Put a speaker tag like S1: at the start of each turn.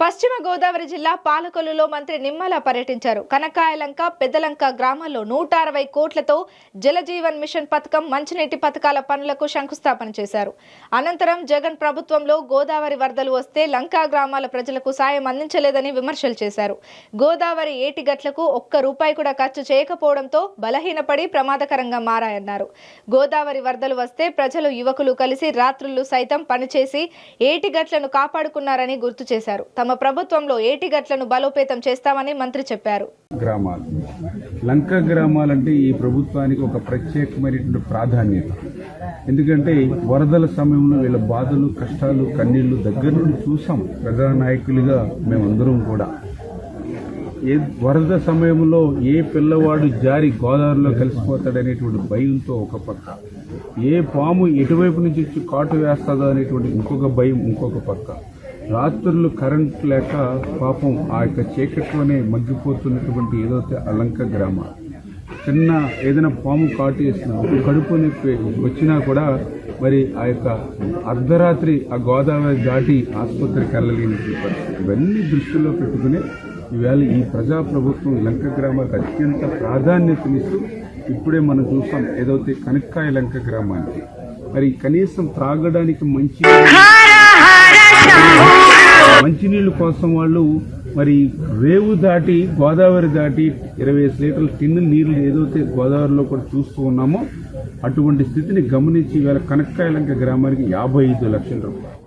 S1: పశ్చిమ గోదావరి జిల్లా పాలకొల్లులో మంత్రి నిమ్మల పర్యటించారు. కనకాయలంక పెద్దలంక గ్రామాల్లో నూట అరవై కోట్లతో జలజీవన్ మిషన్ పథకం మంచినీటి పథకాల పనులకు శంకుస్థాపన చేశారు. అనంతరం జగన్ ప్రభుత్వంలో గోదావరి వరదలు వస్తే లంకా గ్రామాల ప్రజలకు సాయం అందించలేదని విమర్శలు చేశారు. గోదావరి ఏటిగట్లకు ఒక్క రూపాయి కూడా ఖర్చు చేయకపోవడంతో బలహీనపడి ప్రమాదకరంగా మారాయన్నారు. గోదావరి వరదలు వస్తే ప్రజలు యువకులు కలిసి రాత్రులు సైతం పనిచేసి ఏటిగట్లను కాపాడుకున్నారని గుర్తు చేశారు. తమ ప్రభుత్వంలో ఏటిగట్లను బలోపేతం చేస్తామని మంత్రి చెప్పారు.
S2: గ్రామాలు. లంక గ్రామాలంటే ఈ ప్రభుత్వానికి ఒక ప్రత్యేకమైనటువంటి ప్రాధాన్యత. ఎందుకంటే వరదల సమయంలో వీళ్ళ బాధలు కష్టాలు కన్నీళ్ళు దగ్గర నుండి చూసాం. ప్రజానాయకులుగా మేమందరం కూడా. ఏ వరద సమయంలో ఏ పిల్లవాడు జారి గోదావరిలో కలిసిపోతాడనేటువంటి భయంతో ఒక పక్క. ఏ పాము ఎటువైపు నుంచి వచ్చి కాటు వేస్తుందో అనేటువంటి ఇంకొక భయం ఇంకొక పక్క. రాత్రులు కరెంట్ లేక పాపం ఆ యొక్క చీకట్లోనే మగ్గిపోతున్నటువంటి ఏదైతే అలంక గ్రామ. చిన్న ఏదైనా పాము కాటు వేసినా కడుపు నొప్పి వచ్చినా కూడా మరి ఆ యొక్క అర్ధరాత్రి ఆ గోదావరి దాటి ఆసుపత్రికి వెళ్ళలేని పరిస్థితి. ఇవన్నీ దృష్టిలో పెట్టుకుని ఈవేళ ఈ ప్రజా ప్రభుత్వం లంక గ్రామాలకు అత్యంత ప్రాధాన్యతనిస్తూ ఇప్పుడే మనం చూసాం ఏదైతే కనక్కాయ లంక గ్రామానికి. మరి కనీసం త్రాగడానికి మంచి మంచినీళ్ళ కోసం వాళ్ళు మరి రేవు దాటి గోదావరి దాటి ఇరవై ఐదు లీటర్ల టిన్ను నీళ్ళు ఏదైతే గోదావరిలో కూడా చూస్తూ ఉన్నామో అటువంటి స్థితిని గమనించి ఇవాళ కనక్కాయలంక గ్రామానికి యాభై ఐదు లక్షల రూపాయలు.